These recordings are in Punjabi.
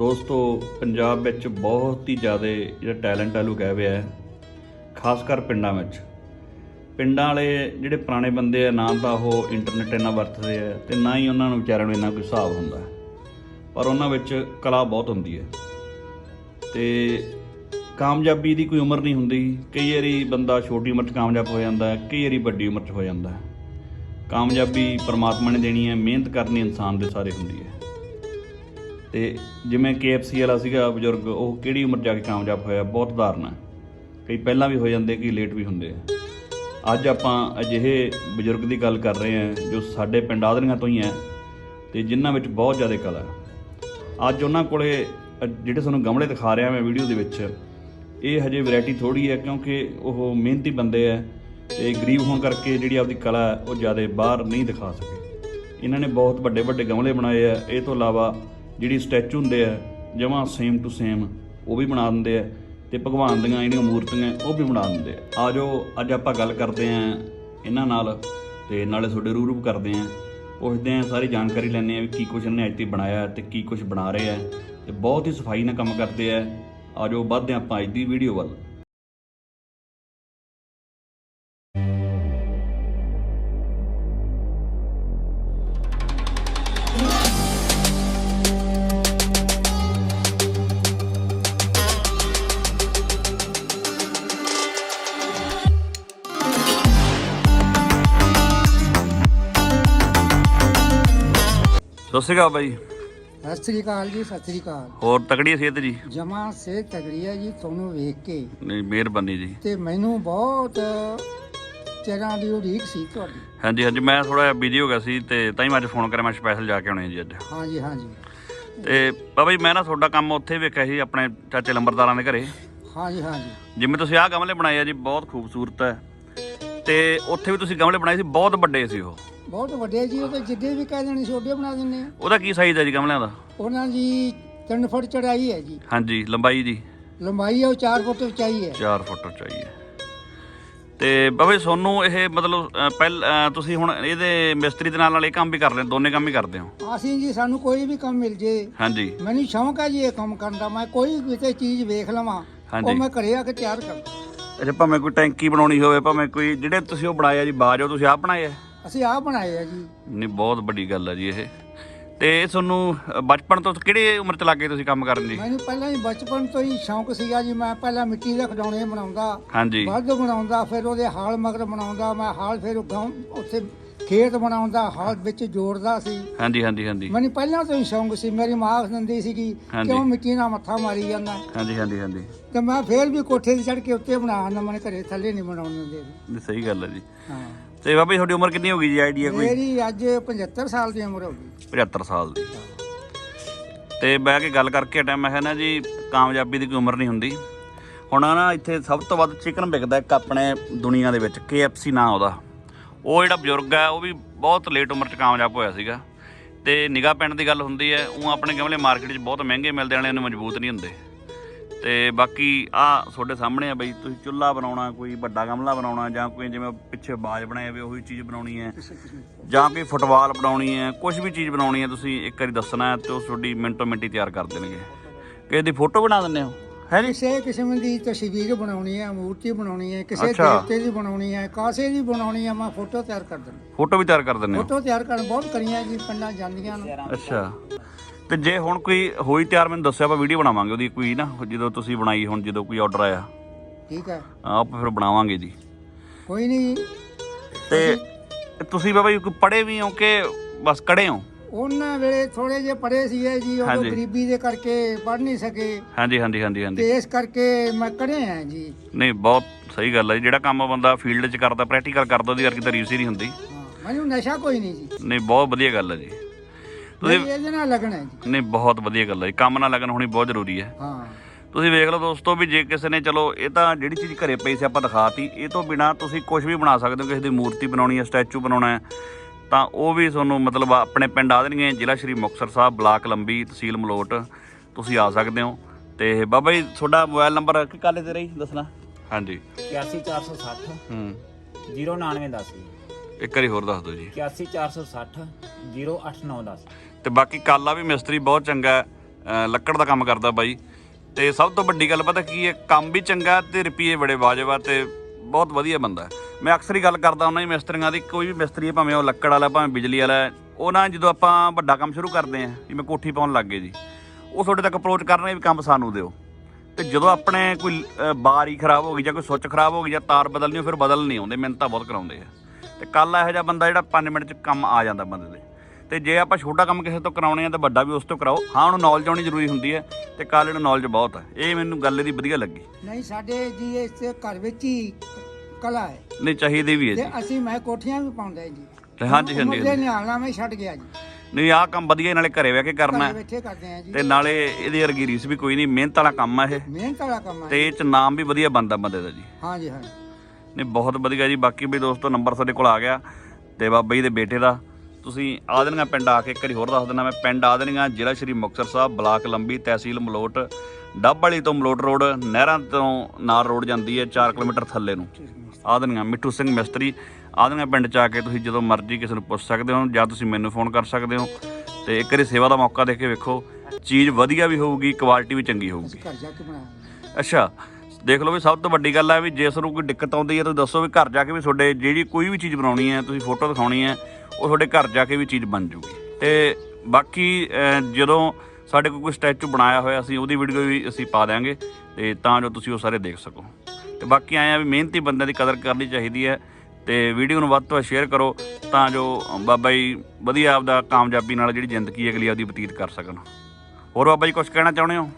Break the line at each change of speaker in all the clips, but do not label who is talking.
ਦੋਸਤੋ, ਪੰਜਾਬ ਵਿੱਚ ਬਹੁਤ ਹੀ ਜ਼ਿਆਦਾ ਜਿਹੜਾ ਟੈਲੈਂਟ ਆ ਲੁਕਿਆ ਹੋਇਆ ਹੈ, ਖਾਸ ਕਰ ਪਿੰਡਾਂ ਵਿੱਚ। ਪਿੰਡਾਂ ਵਾਲੇ ਜਿਹੜੇ ਪੁਰਾਣੇ ਬੰਦੇ ਆ, ਨਾ ਤਾਂ ਉਹ ਇੰਟਰਨੈਟ ਇੰਨਾ ਵਰਤਦੇ ਆ ਤੇ ਨਾ ਹੀ ਉਹਨਾਂ ਨੂੰ ਵਿਚਾਰਿਆਂ ਨੂੰ ਇੰਨਾ ਕੋਈ ਹਿਸਾਬ ਹੁੰਦਾ। ਪਰ ਉਹਨਾਂ ਵਿੱਚ ਕਲਾ ਬਹੁਤ ਹੁੰਦੀ ਹੈ। ਤੇ ਕਾਮਯਾਬੀ ਦੀ ਕੋਈ ਉਮਰ ਨਹੀਂ ਹੁੰਦੀ। ਕਈ ਵਾਰੀ ਬੰਦਾ ਛੋਟੀ ਉਮਰ 'ਚ ਕਾਮਯਾਬ ਹੋ ਜਾਂਦਾ, ਕਈ ਵਾਰੀ ਵੱਡੀ ਉਮਰ 'ਚ ਹੋ ਜਾਂਦਾ। ਕਾਮਯਾਬੀ ਪਰਮਾਤਮਾ ਨੇ ਦੇਣੀ ਹੈ, ਮਿਹਨਤ ਕਰਨੀ ਇਨਸਾਨ ਦੇ ਸਾਰੇ ਹੁੰਦੀ ਹੈ। ਤੇ ਜਿਵੇਂ KFC ਵਾਲਾ ਸੀਗਾ ਬਜ਼ੁਰਗ, ਉਹ ਕਿਹੜੀ ਉਮਰ ਜਾ ਕੇ ਕਾਮਯਾਬ ਹੋਇਆ? ਬਹੁਤ ਉਦਾਹਰਨ ਹੈ ਕਈ ਪਹਿਲਾਂ ਵੀ ਹੋ ਜਾਂਦੇ, ਕਈ ਲੇਟ ਵੀ ਹੁੰਦੇ ਆ। ਅੱਜ ਆਪਾਂ ਅਜਿਹੇ ਬਜ਼ੁਰਗ ਦੀ ਗੱਲ ਕਰ ਰਹੇ ਹਾਂ ਜੋ ਸਾਡੇ ਪਿੰਡ ਆਦਰੀਆਂ ਤੋਂ ਹੀ ਹੈ ਤੇ ਜਿਨ੍ਹਾਂ ਵਿੱਚ ਬਹੁਤ ਜ਼ਿਆਦਾ ਕਲਾ। ਹੈ ਅੱਜ ਉਹਨਾਂ ਕੋਲੇ, ਜਿਹੜੇ ਤੁਹਾਨੂੰ ਗਮਲੇ ਦਿਖਾ ਰਿਹਾ ਮੈਂ ਵੀਡੀਓ ਦੇ ਵਿੱਚ, ਇਹ ਹਜੇ ਵੈਰਾਈਟੀ ਥੋੜੀ ਹੈ ਕਿਉਂਕਿ ਉਹ ਮਿਹਨਤੀ ਬੰਦੇ ਹੈ ਤੇ ਗਰੀਬ ਹੋਣ ਕਰਕੇ ਜਿਹੜੀ ਆਪਦੀ ਕਲਾ ਹੈ ਉਹ ਜ਼ਿਆਦਾ ਬਾਹਰ ਨਹੀਂ ਦਿਖਾ ਸਕੇ। ਇਹਨਾਂ ਨੇ ਬਹੁਤ ਵੱਡੇ ਵੱਡੇ ਗਮਲੇ ਬਣਾਏ ਆ। ਇਹ ਤੋਂ ਇਲਾਵਾ ਜਿਹੜੀ ਸਟੈਚੂ ਹੁੰਦੇ ਆ, ਜਮਾਂ ਸੇਮ ਟੂ ਸੇਮ ਉਹ ਵੀ ਬਣਾ ਦਿੰਦੇ ਆ ਤੇ ਭਗਵਾਨ ਦੀਆਂ ਜਿਹੜੀਆਂ ਮੂਰਤੀਆਂ, ਉਹ ਵੀ ਬਣਾ ਦਿੰਦੇ ਆ। ਆਜੋ ਅੱਜ ਆਪਾਂ ਗੱਲ ਕਰਦੇ ਆ ਇਹਨਾਂ ਨਾਲ ਤੇ ਨਾਲੇ ਤੁਹਾਡੇ ਰੂਬਰੂ ਕਰਦੇ ਆ। ਪੁੱਛਦੇ ਆ, ਸਾਰੀ ਜਾਣਕਾਰੀ ਲੈਂਦੇ ਆ ਵੀ ਕੀ ਕੁਛ ਇਹਨੇ ਅੱਜ ਤੱਕ ਬਣਾਇਆ ਤੇ ਕੀ ਕੁਛ ਬਣਾ ਰਹੇ ਆ। ਤੇ ਬਹੁਤ ਹੀ ਸਫ਼ਾਈ ਨਾਲ ਕੰਮ ਕਰਦੇ ਆ। ਆਜੋ ਵੱਧਦੇ ਹਾਂ ਆਪਾਂ ਅੱਜ ਦੀ ਵੀਡੀਓ ਵੱਲ। ਸਤਿ ਸ਼੍ਰੀ ਅਕਾਲ ਬਾਈ।
ਸਤਿ ਸ੍ਰੀ ਅਕਾਲ ਜੀ ਸਤਿ ਸ੍ਰੀ ਅਕਾਲ।
ਹੋਰ ਤਕੜੀ ਸਿਹਤ ਜੀ?
ਜਮਾ ਸੇ ਤਗੜੀ ਹੈ ਜੀ ਤੁਹਾਨੂੰ ਵੇਖ ਕੇ।
ਨਹੀਂ ਮਿਹਰਬਾਨੀ ਜੀ।
ਤੇ ਮੈਨੂੰ ਬਹੁਤ ਚਿਰਾਂ ਦੀ ਉਡੀਕ ਸੀ ਤੁਹਾਡੀ।
ਹਾਂਜੀ ਹਾਂਜੀ ਮੈਂ ਥੋੜਾ ਜਿਹਾ ਬਿਜ਼ੀ ਹੋ ਗਿਆ ਸੀ ਤੇ ਤਾਂ ਹੀ ਮੈਂ ਅੱਜ ਫੋਨ ਕਰਿਆ ਮੈਂ ਸਪੈਸ਼ਲ ਜਾ ਕੇ ਆਉਣੇ ਜੀ ਅੱਜ।
ਹਾਂਜੀ ਹਾਂਜੀ।
ਤੇ ਬਾਬਾ ਜੀ ਮੈਂ ਨਾ ਤੁਹਾਡਾ ਕੰਮ ਉੱਥੇ ਵੇਖਿਆ ਸੀ ਆਪਣੇ ਚਾਚੇ ਲੰਬਰਦਾਰਾਂ ਦੇ ਘਰੇ।
ਹਾਂਜੀ ਹਾਂਜੀ।
ਜਿਵੇਂ ਤੁਸੀਂ ਆਹ ਗਮਲੇ ਬਣਾਏ ਆ ਜੀ ਬਹੁਤ ਖੂਬਸੂਰਤ ਹੈ। ਤੇ ਉੱਥੇ ਵੀ ਤੁਸੀਂ ਗਮਲੇ ਬਣਾਏ ਸੀ ਬਹੁਤ ਵੱਡੇ ਸੀ ਉਹ।
ਬਹੁਤ ਵੱਡੇ ਜੀ ਉਹ ਤੇ ਜਿੱਦੇ ਵੀ ਕਹਿ ਦੇਣੇ ਛੋਟੇ ਬਣਾ ਦਿੰਦੇ ਆ।
ਉਹਦਾ ਕੀ ਸਾਈਜ਼ ਹੈ ਜੀ ਗਮਲਿਆਂ ਦਾ?
ਉਹਨਾਂ ਦੀ 3 ਫੁੱਟ ਚੜਾਈ ਹੈ ਜੀ।
ਹਾਂਜੀ ਲੰਬਾਈ ਜੀ
ਲੰਬਾਈ ਉਹ 4 ਫੁੱਟ ਉਚਾਈ ਹੈ।
4 ਫੁੱਟ ਚਾਹੀਏ ਤੇ ਬਾਬਾ ਤੁਹਾਨੂੰ ਇਹ ਮਤਲਬ ਅ, ਪਹਿਲ ਅ, ਤੁਸੀਂ ਹੁਣ ਇਹਦੇ ਮਿਸਤਰੀ ਦੇ ਨਾਲ ਨਾਲ ਇਹ ਕੰਮ ਵੀ ਕਰਦੇ ਹੋ ਦੋਨੇ ਕੰਮ ਹੀ ਕਰਦੇ ਹੋ?
ਅਸੀਂ ਜੀ ਸਾਨੂੰ ਕੋਈ ਵੀ ਕੰਮ ਮਿਲ ਜੇ।
ਹਾਂਜੀ।
ਮੈਨੂੰ ਸ਼ੌਂਕ ਹੈ ਜੀ ਇਹ ਕੰਮ ਕਰਨ ਦਾ ਮੈਂ ਕੋਈ ਵੀ ਕਿਤੇ ਚੀਜ਼ ਵੇਖ ਲਵਾਂ
ਹਾਂਜੀ।
ਉਹ ਮੈਂ ਘਰੇ ਆ ਕੇ ਤਿਆਰ ਕਰ।
ਅੱਛਾ ਭਾਵੇਂ ਕੋਈ ਟੈਂਕੀ ਬਣਾਉਣੀ ਹੋਵੇ ਭਾਵੇਂ ਕੋਈ ਜਿਹੜੇ ਤੁਸੀਂ ਉਹ ਬਣਾਏ ਆ ਜੀ ਬਾਜ ਉਹ ਤੁਸੀਂ ਆਪ ਬਣਾਏ ਆ?
ਅਸੀਂ ਆਹ ਬਣਾਏ ਆ ਜੀ।
ਨਹੀਂ ਬਹੁਤ ਵੱਡੀ ਗੱਲ ਆ ਜੀ ਇਹ। ਤੇ ਇਹ ਤੁਹਾਨੂੰ ਅ, ਬਚਪਨ ਤੋਂ ਕਿਹੜੀ ਉਮਰ ਚ ਲੱਗੇ ਤੁਸੀਂ ਕੰਮ ਕਰਨ ਦੀ?
ਮੈਨੂੰ ਪਹਿਲਾਂ ਹੀ ਬਚਪਨ ਤੋਂ ਹੀ ਸ਼ੌਂਕ ਸੀਗਾ ਜੀ ਮੈਂ ਪਹਿਲਾਂ ਮਿੱਟੀ ਦੇ ਖਿਡੌਣੇ ਬਣਾਉਂਦਾ
ਹਾਂਜੀ।
ਵੱਧ ਬਣਾਉਂਦਾ ਫਿਰ ਉਹਦੇ ਹਾਲ ਮਗਰ ਬਣਾਉਂਦਾ ਮੈਂ ਹਾਲ ਫਿਰ ਗਾਉਂ ਉੱਥੇ ਖੇਤ ਬਣਾਉਂਦਾ ਹਾਲ ਵਿੱਚ ਜੋੜਦਾ ਸੀ।
ਹਾਂਜੀ ਹਾਂਜੀ ਹਾਂਜੀ।
ਮੈਨੂੰ ਪਹਿਲਾਂ ਤੋਂ ਹੀ ਸ਼ੌਂਕ ਸੀ ਮੇਰੀ ਮਾਂ ਦਿੰਦੀ ਸੀਗੀ
ਹਾਂਜੀ।
ਕਿਉਂ ਮਿੱਟੀ ਨਾਲ ਮੱਥਾ ਮਾਰੀ ਜਾਂਦਾ?
ਹਾਂਜੀ ਹਾਂਜੀ ਹਾਂਜੀ।
ਤੇ ਮੈਂ ਫੇਰ ਵੀ ਕੋਠੇ ਤੇ ਚੜ ਕੇ ਉੱਤੇ ਬਣਾ ਆਉਂਦਾ ਮੈਨੂੰ ਘਰੇ ਥੱਲੇ ਨਹੀਂ ਬਣਾਉਣ ਦਿੰਦੇ
ਨਹੀਂ, ਸਹੀ ਗੱਲ ਹੈ ਜੀ।
ਹਾਂ।
ਤੇ ਬਾਬਾ ਜੀ ਤੁਹਾਡੀ ਉਮਰ ਕਿੰਨੀ ਹੋ ਗਈ ਜੀ? ਆਈਡੀਆ ਕੋਈ?
ਮੇਰੀ ਅੱਜ 75 ਸਾਲ ਦੀ ਉਮਰ ਹੋ ਗਈ।
75 ਸਾਲ ਦੀ। ਤੇ ਬਹਿ ਕੇ ਗੱਲ ਕਰਕੇ ਟਾਈਮ ਮੈਂ ਕਿਹਾ ਨਾ ਜੀ ਕਾਮਯਾਬੀ ਦੀ ਕੋਈ ਉਮਰ ਨਹੀਂ ਹੁੰਦੀ। ਹੁਣ ਨਾ ਇੱਥੇ ਸਭ ਤੋਂ ਵੱਧ ਚਿਕਨ ਵਿਕਦਾ ਇੱਕ ਆਪਣੇ ਦੁਨੀਆ ਦੇ ਵਿੱਚ KFC ਨਾਂ ਉਹਦਾ। ਉਹ ਜਿਹੜਾ ਬਜ਼ੁਰਗ ਹੈ, ਉਹ ਵੀ ਬਹੁਤ ਲੇਟ ਉਮਰ 'ਚ ਕਾਮਯਾਬ ਹੋਇਆ ਸੀਗਾ। ਤੇ ਨਿਗਾਹ ਪਿੰਡ ਦੀ ਗੱਲ ਹੁੰਦੀ ਹੈ, ਉਹ ਆਪਣੇ ਗਮਲੇ ਮਾਰਕੀਟ 'ਚ ਬਹੁਤ ਮਹਿੰਗੇ ਮਿਲਦੇ ਨੇ ਇਹਨੂੰ ਮਜ਼ਬੂਤ ਨਹੀਂ ਹੁੰਦੇ। ਤੇ ਬਾਕੀ ਆ ਤੁਹਾਡੇ ਸਾਹਮਣੇ ਆ ਬਈ, ਤੁਸੀਂ ਚੁੱਲ੍ਹਾ ਬਣਾਉਣਾ, ਕੋਈ ਵੱਡਾ ਗਮਲਾ ਬਣਾਉਣਾ, ਜਾਂ ਕੋਈ ਜਿਵੇਂ ਪਿੱਛੇ ਬਾਜ ਬਣਾਏ ਹੋਵੇ ਉਹੀ ਚੀਜ਼ ਬਣਾਉਣੀ ਹੈ। ਜਾਂ ਕੋਈ ਫੁੱਟਬਾਲ ਬਣਾਉਣੀ ਹੈ ਕੁਝ ਵੀ ਚੀਜ਼ ਬਣਾਉਣੀ ਹੈ, ਤੁਸੀਂ ਇੱਕ ਵਾਰੀ ਦੱਸਣਾ ਹੈ ਤੇ ਉਹ ਤੁਹਾਡੀ ਮਿੰਟੋ ਮਿੰਟੀ ਤਿਆਰ ਕਰ ਦੇਣਗੇ। ਕਿਸੇ ਦੀ ਫੋਟੋ ਬਣਾ ਦਿੰਦੇ ਹੋ? ਹੈ ਜੀ
ਕਿਸੇ ਕਿਸਮ ਦੀ ਤਸਵੀਰ ਬਣਾਉਣੀ ਹੈ ਮੂਰਤੀ ਬਣਾਉਣੀ ਹੈ ਕਿਸੇ
ਅੱਛਾ।
ਦੇਵਤੇ ਦੀ ਬਣਾਉਣੀ ਹੈ ਕਾਸੇ ਦੀ ਬਣਾਉਣੀ ਹੈ ਮੈਂ ਫੋਟੋ ਤਿਆਰ ਕਰ ਦਿੰਦਾ।
ਫੋਟੋ ਵੀ ਤਿਆਰ ਕਰ ਦਿੰਦੇ ਹੋ?
ਫੋਟੋ ਤਿਆਰ ਕਰਨ ਬਹੁਤ ਕਰੀਆਂ ਜੀ ਪਿੰਡਾਂ ਜਾਂਦੀਆਂ ਨੇ।
ਅੱਛਾ। ਤੇ ਜੇ ਹੁਣ ਕੋਈ ਹੋਈ ਤਿਆਰ ਮੈਨੂੰ ਦੱਸਿਆ ਆਪਾਂ ਵੀਡੀਓ ਬਣਾਵਾਂਗੇ ਉਹਦੀ ਕੋਈ ਨਾ ਜਦੋਂ ਤੁਸੀਂ ਬਣਾਈ ਹੁਣ ਜਦੋਂ ਕੋਈ ਆਰਡਰ ਆਇਆ।
ਠੀਕ ਹੈ
ਆਪਾਂ ਫਿਰ ਬਣਾਵਾਂਗੇ ਜੀ।
ਕੋਈ ਨਹੀਂ।
ਤੇ ਤੁਸੀਂ ਬਾਬਾ ਜੀ ਕੋਈ ਪੜੇ ਵੀ ਹੋ ਕਿ ਬਸ ਕੜੇ ਹੋ?
ਉਹਨਾਂ ਵੇਲੇ ਥੋੜੇ ਜਿਹੇ ਪੜੇ ਸੀਗੇ ਜੀ ਉਹ
ਹਾਂਜੀ।
ਗਰੀਬੀ ਦੇ ਕਰਕੇ ਪੜ ਨਹੀਂ ਸਕੇ।
ਹਾਂਜੀ ਹਾਂਜੀ ਹਾਂਜੀ ਹਾਂਜੀ।
ਤੇ ਇਸ ਕਰਕੇ ਮੈਂ ਕੜੇ ਆ ਜੀ।
ਨਹੀਂ ਬਹੁਤ ਸਹੀ ਗੱਲ ਹੈ ਜੀ। ਜਿਹੜਾ ਕੰਮ ਬੰਦਾ ਫੀਲਡ 'ਚ ਕਰਦਾ ਪ੍ਰੈਕਟੀਕਲ ਕਰਦਾ ਉਹਦੀ ਵਰਗੀ ਤਾਂ ਰੀਸ ਹੀ ਨਹੀਂ ਹੁੰਦੀ।
ਹਾਂ ਮੈਨੂੰ ਨਸ਼ਾ ਕੋਈ ਨਹੀਂ ਜੀ।
ਨਹੀਂ ਬਹੁਤ ਵਧੀਆ ਗੱਲ ਹੈ ਜੀ। ਤੁਸੀਂ
ਮੈਂ ਇਹਦੇ ਨਾਲ ਲੱਗਣਾ ਹੈ ਜੀ।
ਨਹੀਂ ਬਹੁਤ ਵਧੀਆ ਗੱਲ ਹੈ ਜੀ। ਕੰਮ ਨਾਲ ਲੱਗਣ ਹੋਣੀ ਬਹੁਤ ਜ਼ਰੂਰੀ ਹੈ।
ਹਾਂ।
ਤੁਸੀਂ ਵੇਖ ਲਓ ਦੋਸਤੋ ਵੀ ਜੇ ਕਿਸੇ ਨੇ ਚਲੋ ਇਹ ਤਾਂ ਜਿਹੜੀ ਚੀਜ਼ ਘਰੇ ਪਈ ਸੀ ਆਪਾਂ ਦਿਖਾਤੀ ਇਹ ਤੋਂ ਬਿਨਾ ਤੁਸੀਂ ਕੁਝ ਵੀ ਬਣਾ ਸਕਦੇ ਹੋ। ਕਿਸੇ ਦੀ ਮੂਰਤੀ ਬਣਾਉਣੀ ਹੈ ਸਟੈਚੂ ਬਣਾਉਣਾ ਹੈ ਤਾਂ ਉਹ ਵੀ ਤੁਹਾਨੂੰ ਮਤਲਬ ਆਪਣੇ ਪਿੰਡ ਆ ਦੇਣਗੇ ਜ਼ਿਲ੍ਹਾ ਸ਼੍ਰੀ ਮੁਕਤਸਰ ਸਾਹਿਬ ਬਲਾਕ ਲੰਬੀ ਤਹਿਸੀਲ ਮਲੋਟ ਤੁਸੀਂ ਆ ਸਕਦੇ ਹੋ। ਤੇ ਬਾਬਾ ਜੀ ਤੁਹਾਡਾ ਮੋਬਾਈਲ ਨੰਬਰ ਕੀ ਕਾਲੇ ਤੇ ਰਹੀ? ਦੱਸਣਾ। ਹਾਂਜੀ।
81460
ਹੂੰ।
0910 ਜੀ
ਇੱਕ ਵਾਰੀ ਹੋਰ ਦੱਸ ਦਿਓ ਜੀ।
81460 08910
ਤੇ ਬਾਕੀ ਕਾਲਾ ਵੀ ਮਿਸਤਰੀ ਬਹੁਤ ਚੰਗਾ ਲੱਕੜ ਦਾ ਕੰਮ ਕਰਦਾ ਬਾਈ। ਤੇ ਸਭ ਤੋਂ ਵੱਡੀ ਗੱਲ ਪਤਾ ਕੀ ਹੈ ਕੰਮ ਵੀ ਚੰਗਾ ਤੇ ਰੁਪਏ ਬੜੇ ਵਾਜਬ ਆ ਤੇ ਬਹੁਤ ਵਧੀਆ ਬੰਦਾ ਹੈ। ਮੈਂ ਅਕਸਰ ਹੀ ਗੱਲ ਕਰਦਾ ਹੁੰਦਾ ਜੀ ਮਿਸਤਰੀਆਂ ਦੀ ਕੋਈ ਵੀ ਮਿਸਤਰੀ ਹੈ ਭਾਵੇਂ ਉਹ ਲੱਕੜ ਵਾਲਾ ਭਾਵੇਂ ਬਿਜਲੀ ਵਾਲਾ ਹੈ, ਉਹ ਨਾ ਜਦੋਂ ਆਪਾਂ ਵੱਡਾ ਕੰਮ ਸ਼ੁਰੂ ਕਰਦੇ ਆਂ ਜਿਵੇਂ ਕੋਠੀ ਪਾਉਣ ਲੱਗ ਗਏ ਜੀ ਉਹ ਤੁਹਾਡੇ ਤੱਕ ਅਪਰੋਚ ਕਰਨਗੇ ਵੀ ਕੰਮ ਸਾਨੂੰ ਦਿਓ। ਤੇ ਜਦੋਂ ਆਪਣੇ ਕੋਈ ਬਾਰੀ ਖਰਾਬ ਹੋ ਗਈ ਜਾਂ ਕੋਈ ਸੁੱਚ ਖਰਾਬ ਹੋ ਗਈ ਜਾਂ ਤਾਰ ਬਦਲਣੀ ਹੋ ਫਿਰ ਬਦਲ ਨਹੀਂ ਆਉਂਦੇ ਮਿਹਨਤਾਂ ਬਹੁਤ ਕਰਾਉਂਦੇ ਆ। ਤੇ ਕੱਲ ਇਹੋ ਜਿਹਾ ਬੰਦਾ ਜਿਹੜਾ 5 ਮਿੰਟ ਚ ਕੰਮ ਆ ਜਾਂਦਾ ਬੰਦੇ ਦੇ। ਤੇ ਜੇ ਆਪਾਂ ਛੋਟਾ ਕੰਮ ਕਿਸੇ ਤੋਂ ਕਰਾਉਣੇ ਆ ਤਾਂ ਵੱਡਾ ਵੀ ਉਸ ਤੋਂ ਕਰਾਓ। ਹਾਂ ਉਹਨੂੰ ਨੌਲੇਜ ਆਉਣੀ ਜ਼ਰੂਰੀ ਹੁੰਦੀ ਹੈ ਤੇ ਕੱਲ ਇਹਨੂੰ ਨੌਲੇਜ ਬਹੁਤ ਹੈ ਇਹ ਮੈਨੂੰ ਗੱਲ ਇਹਦੀ ਵਧੀਆ ਲੱਗੀ।
ਨਹੀਂ ਸਾਡੇ ਜੀ ਇਸ ਘਰ ਵਿੱਚ ਹੀ ਕਲਾ ਹੈ
ਨਹੀਂ ਚਾਹੀਦੀ ਵੀ ਹੈ
ਤੇ
ਜੀ।
ਅਸੀਂ ਮੈਂ ਕੋਠੀਆਂ ਵੀ ਪਾਉਂਦਾ ਜੀ।
ਤੇ ਹਾਂਜੀ ਹਾਂਜੀ
ਮੁੰਡੇ
ਹਾਂਜੀ।
ਨਿਆਣਾ ਮੈਂ ਛੱਡ ਗਿਆ ਜੀ।
ਨਹੀਂ ਆਹ ਕੰਮ ਵਧੀਆ ਨਾਲੇ ਘਰੇ ਬਹਿ ਕੇ ਕਰਨਾ।
ਘਰੇ
ਹੈ
ਬੈਠੇ ਕਰਦੇ ਆ ਜੀ।
ਤੇ ਨਾਲੇ ਇਹਦੀ ਵਰਗੀ ਰੀਸ ਵੀ ਕੋਈ ਨਹੀਂ ਮਿਹਨਤ ਵਾਲਾ ਕੰਮ ਆ ਇਹ।
ਮਿਹਨਤ ਵਾਲਾ ਕੰਮ ਹੈ
ਤੇ ਇਹ ਚ ਨਾਮ ਵੀ ਵਧੀਆ ਬਣਦਾ ਬੰਦੇ ਦਾ ਜੀ।
ਹਾਂ ਜੀ ਹਾਂ।
ਨਹੀਂ ਬਹੁਤ ਵਧੀਆ ਜੀ। ਬਾਕੀ ਵੀ ਦੋਸਤੋ ਨੰਬਰ ਸਾਡੇ ਕੋਲ ਆ ਗਿਆ। ਤੇ ਬਾਬਾ ਜੀ ਦੇ ਬੇਟੇ ਦਾ। ਤੁਸੀਂ ਆਦਨੀਆਂ ਪਿੰਡ ਆ ਕੇ ਇੱਕ ਵਾਰੀ ਹੋਰ ਦੱਸ ਦਿੰਦਾ ਮੈਂ। ਪਿੰਡ ਆਦਨੀਆਂ ਜ਼ਿਲ੍ਹਾ ਸ਼੍ਰੀ ਮੁਕਤਸਰ ਸਾਹਿਬ ਬਲਾਕ ਲੰਬੀ ਤਹਿਸੀਲ ਮਲੋਟ। ਡੱਬ ਵਾਲੀ ਤੋਂ ਮਲੋਟ ਰੋਡ ਨਹਿਰਾਂ ਤੋਂ ਨਾਰ ਰੋਡ ਜਾਂਦੀ ਹੈ 4 ਕਿਲੋਮੀਟਰ ਥੱਲੇ ਨੂੰ। ਆਦਨੀਆਂ ਮਿੱਠੂ ਸਿੰਘ ਮਿਸਤਰੀ ਆਦਨੀਆਂ ਪਿੰਡ ਚ ਆ ਕੇ ਤੁਸੀਂ ਜਦੋਂ ਮਰਜ਼ੀ ਕਿਸੇ ਨੂੰ ਪੁੱਛ ਸਕਦੇ ਹੋ ਜਾਂ ਤੁਸੀਂ ਮੈਨੂੰ ਫੋਨ ਕਰ ਸਕਦੇ ਹੋ। ਤੇ ਇੱਕ ਵਾਰੀ ਸੇਵਾ ਦਾ ਮੌਕਾ ਦੇ ਕੇ ਵੇਖੋ ਚੀਜ਼ ਵਧੀਆ ਵੀ ਹੋਊਗੀ ਕੁਆਲਿਟੀ ਵੀ ਚੰਗੀ ਹੋਊਗੀ।
ਘਰ ਜਾ ਕੇ ਬਣਾਇਆ
ਅੱਛਾ ਦੇਖ ਲਓ ਵੀ ਸਭ ਤੋਂ ਵੱਡੀ ਗੱਲ ਹੈ ਵੀ ਜੇ ਤੁਹਾਨੂੰ ਕੋਈ ਦਿੱਕਤ ਆਉਂਦੀ ਹੈ ਤਾਂ ਦੱਸੋ ਵੀ ਘਰ ਜਾ ਕੇ ਵੀ ਤੁਹਾਡੇ ਜਿਹੜੀ ਕੋਈ ਵੀ ਚੀਜ਼ ਬਣਾਉਣੀ ਹੈ ਤੁਸੀਂ ਫੋਟੋ ਦਿਖਾਉਣੀ ਹੈ ਉਹ ਤੁਹਾਡੇ ਘਰ ਜਾ ਕੇ ਵੀ ਚੀਜ਼ ਬਣ ਜੂਗੀ। ਤੇ ਬਾਕੀ ਜਦੋਂ ਸਾਡੇ ਕੋਲ ਕੋਈ ਸਟੈਚੂ ਬਣਾਇਆ ਹੋਇਆ ਅਸੀਂ ਉਹਦੀ ਵੀਡੀਓ ਵੀ ਅਸੀਂ ਪਾ ਦਿਆਂਗੇ ਤੇ ਤਾਂ ਜੋ ਤੁਸੀਂ ਉਹ ਸਾਰੇ ਦੇਖ ਸਕੋ। ਤੇ ਬਾਕੀ ਆਏ ਆ ਵੀ ਮਿਹਨਤੀ ਬੰਦਿਆਂ ਦੀ ਕਦਰ ਕਰਨੀ ਚਾਹੀਦੀ ਹੈ ਤੇ ਵੀਡੀਓ ਨੂੰ ਵੱਧ ਤੋਂ ਵੱਧ ਸ਼ੇਅਰ ਕਰੋ ਤਾਂ ਜੋ ਬਾਬਾ ਜੀ ਵਧੀਆ ਆਪਦਾ ਕਾਮਯਾਬੀ ਨਾਲ ਜਿਹੜੀ ਜ਼ਿੰਦਗੀ ਅਗਲੀ ਆਪਦੀ ਬਤੀਤ ਕਰ ਸਕਣ। ਹੋਰ ਬਾਬਾ ਜੀ ਕੁਝ ਕਹਿਣਾ ਚਾਹੁੰਦੇ ਹੋ?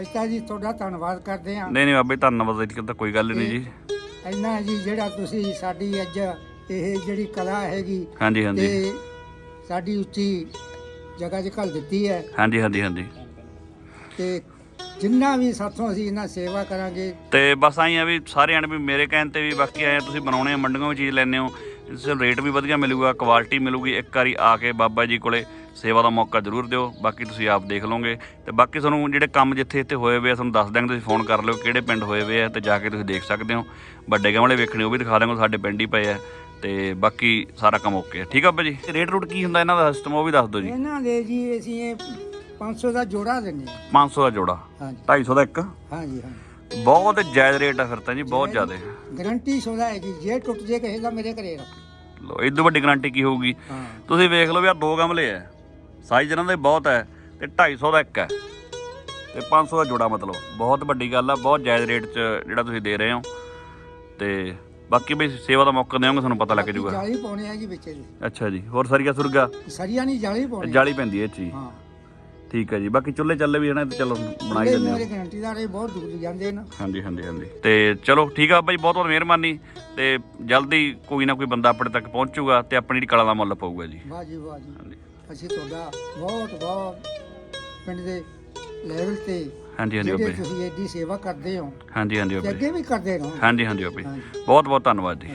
ਅਸੀਂ ਤਾਂ ਜੀ ਤੁਹਾਡਾ ਧੰਨਵਾਦ ਕਰਦੇ ਹਾਂ।
ਨਹੀਂ ਨਹੀਂ ਬਾਬੇ ਧੰਨਵਾਦ ਜੀ ਤਾਂ ਕੋਈ ਗੱਲ ਨਹੀਂ ਜੀ।
ਇੰਨਾ ਜੀ ਜਿਹੜਾ ਤੁਸੀਂ ਸਾਡੀ ਅੱਜ ਇਹ ਜਿਹੜੀ ਕਲਾ ਹੈਗੀ
ਹਾਂਜੀ ਹਾਂਜੀ।
ਤੇ ਸਾਡੀ ਉੱਚੀ ਜਗ੍ਹਾ 'ਚ ਘੱਲ ਦਿੱਤੀ ਹੈ।
ਹਾਂਜੀ ਹਾਂਜੀ ਹਾਂਜੀ।
ਤੇ ਜਿੰਨਾ ਵੀ ਸਾਥੋਂ ਅਸੀਂ ਇਹਨਾਂ ਸੇਵਾ ਕਰਾਂਗੇ।
ਤੇ ਬਸ ਆਈ ਆ ਵੀ ਸਾਰਿਆਂ ਨੇ ਵੀ ਮੇਰੇ ਕਹਿਣ ਤੇ ਵੀ ਬਾਕੀ ਆਏ ਆ, ਤੁਸੀਂ ਬਣਾਉਣੇ ਆ ਮੰਡੀਆਂ ਵੀ ਚੀਜ਼ ਲੈਣੇ ਹੋ। ਇਸ ਰੇਟ ਵੀ ਵਧੀਆ ਮਿਲੂਗਾ ਕੁਆਲਿਟੀ ਮਿਲੂਗੀ। ਇੱਕ ਵਾਰੀ ਆ ਕੇ ਬਾਬਾ ਜੀ ਕੋਲੇ ਸੇਵਾ ਦਾ ਮੌਕਾ ਜ਼ਰੂਰ ਦਿਓ ਬਾਕੀ ਤੁਸੀਂ ਆਪ ਦੇਖ ਲਓਗੇ। ਤੇ ਬਾਕੀ ਤੁਹਾਨੂੰ ਜਿਹੜੇ ਕੰਮ ਜਿੱਥੇ ਇੱਥੇ ਹੋਏ ਵੇ ਆ ਤੁਹਾਨੂੰ ਦੱਸ ਦਿਆਂਗੇ ਤੁਸੀਂ ਫੋਨ ਕਰ ਲਿਓ ਕਿਹੜੇ ਪਿੰਡ ਹੋਏ ਵੇ ਆ ਤੇ ਜਾ ਕੇ ਤੁਸੀਂ ਦੇਖ ਸਕਦੇ ਹੋ। ਵੱਡੇ ਗਮਲੇ ਵੇਖਣੇ ਉਹ ਵੀ ਦਿਖਾ ਦਾਂਗੇ ਸਾਡੇ ਪਿੰਡ ਹੀ ਪਏ ਆ। ਤੇ ਬਾਕੀ ਸਾਰਾ ਕੰਮ ਓਕੇ ਆ। ਠੀਕ ਆ ਬਾਬਾ ਜੀ? ਰੇਟ ਰੂਟ ਕੀ ਹੁੰਦਾ ਇਹਨਾਂ ਦਾ ਸਿਸਟਮ ਉਹ ਵੀ ਦੱਸ ਦਿਓ ਜੀ।
ਇਹਨਾਂ ਦੇ ਜੀ ਅਸੀਂ ਇਹ 500 ਦਾ ਜੋੜਾ ਦਿੰਦੇ ਹਾਂ
500 ਦਾ ਜੋੜਾ?
ਹਾਂਜੀ।
250 ਦਾ ਇੱਕ?
ਹਾਂਜੀ ਹਾਂ
ਬਹੁਤ ਜਾਇਜ਼ ਰੇਟ ਆ ਫਿਰ ਤਾਂ ਜੀ ਬਹੁਤ ਜ਼ਿਆਦਾ।
ਗਰੰਟੀ ਸੋਦਾ ਹੈ ਜੀ ਜੇ ਟੁੱਟ ਜੇ ਕਹੇਗਾ ਮੇਰੇ ਘਰੇ ਰੱਖ।
ਲੋ ਇਦੋਂ ਵੱਡੀ ਗਾਰੰਟੀ ਕੀ ਹੋਊਗੀ?
ਹਾਂ।
ਤੁਸੀਂ ਵੇਖ ਲਓ ਵੀ ਆ ਦੋ ਗਮਲੇ ਐ ਸਾਈਜ਼ ਇਹਨਾਂ ਦੇ ਬਹੁਤ ਹੈ ਤੇ 250 ਦਾ ਇੱਕ ਹੈ ਤੇ 500 ਦਾ ਜੋੜਾ ਮਤਲਬ ਬਹੁਤ ਵੱਡੀ ਗੱਲ ਆ ਬਹੁਤ ਜਾਇਜ਼ ਰੇਟ 'ਚ ਜਿਹੜਾ ਤੁਸੀਂ ਦੇ ਰਹੇ ਹੋ। ਤੇ ਬਾਕੀ ਵੀ ਸੇਵਾ ਦਾ ਮੌਕਾ ਦੇਵਾਂਗੇ ਤੁਹਾਨੂੰ ਪਤਾ ਲੱਗ ਜਾਊਗਾ।
ਜਾਲੀ ਪਾਉਣੇ ਆ ਜੀ ਵਿੱਚ ਇਹਦੇ
ਅੱਛਾ ਜੀ ਹੋਰ ਸਰੀਆ ਸੁਰਗਾ?
ਸਰੀਆ ਨਹੀਂ ਜਾਲੀ ਪਾਉਣੇ।
ਜਾਲੀ ਪੈਂਦੀ ਹੈ ਜੀ
ਹਾਂ।
ਠੀਕ ਹੈ ਜੀ। ਬਾਕੀ ਚੁੱਲ੍ਹੇ ਚੱਲੇ ਵੀ ਹਨਾ ਤੇ ਚਲੋ ਬਣਾਈ
ਇਹ
ਦਿੰਦੇ
ਮੇਰੇ
ਹਾਂ
ਗਰੰਟੀਦਾਰ ਇਹ ਬਹੁਤ ਦੂਰ ਜਾਂਦੇ ਨੇ।
ਹਾਂਜੀ ਹਾਂਜੀ ਹਾਂਜੀ। ਤੇ ਚਲੋ ਠੀਕ ਆ ਬਾਈ ਬਹੁਤ ਬਹੁਤ ਮਿਹਰਬਾਨੀ। ਤੇ ਜਲਦੀ ਕੋਈ ਨਾ ਕੋਈ ਬੰਦਾ ਆਪਣੇ ਤੱਕ ਪਹੁੰਚੂਗਾ ਤੇ ਆਪਣੀ ਜਿਹੜੀ ਕਲਾ ਦਾ ਮੁੱਲ ਪਊਗਾ ਜੀ।
ਵਾਹ ਜੀ ਵਾਹ ਜੀ।
ਹਾਂਜੀ।
ਅਸੀਂ ਤੁਹਾਡਾ ਬਹੁਤ ਬਹੁਤ ਪਿੰਡ ਦੇ ਲੈਵਲ ਤੇ
ਹਾਂਜੀ ਹਾਂਜੀ
ਜਿਹੜੇ
ਬਾਬੇ
ਤੁਸੀਂ ਐਡੀ ਸੇਵਾ ਕਰਦੇ ਹੋ
ਹਾਂਜੀ ਹਾਂਜੀ
ਤੇ
ਬਾਬੇ
ਅੱਗੇ ਵੀ ਕਰਦੇ ਰਹੋ।
ਹਾਂਜੀ ਹਾਂਜੀ ਬਾਬੇ
ਹਾਂਜੀ।
ਬਹੁਤ ਬਹੁਤ ਧੰਨਵਾਦ ਜੀ।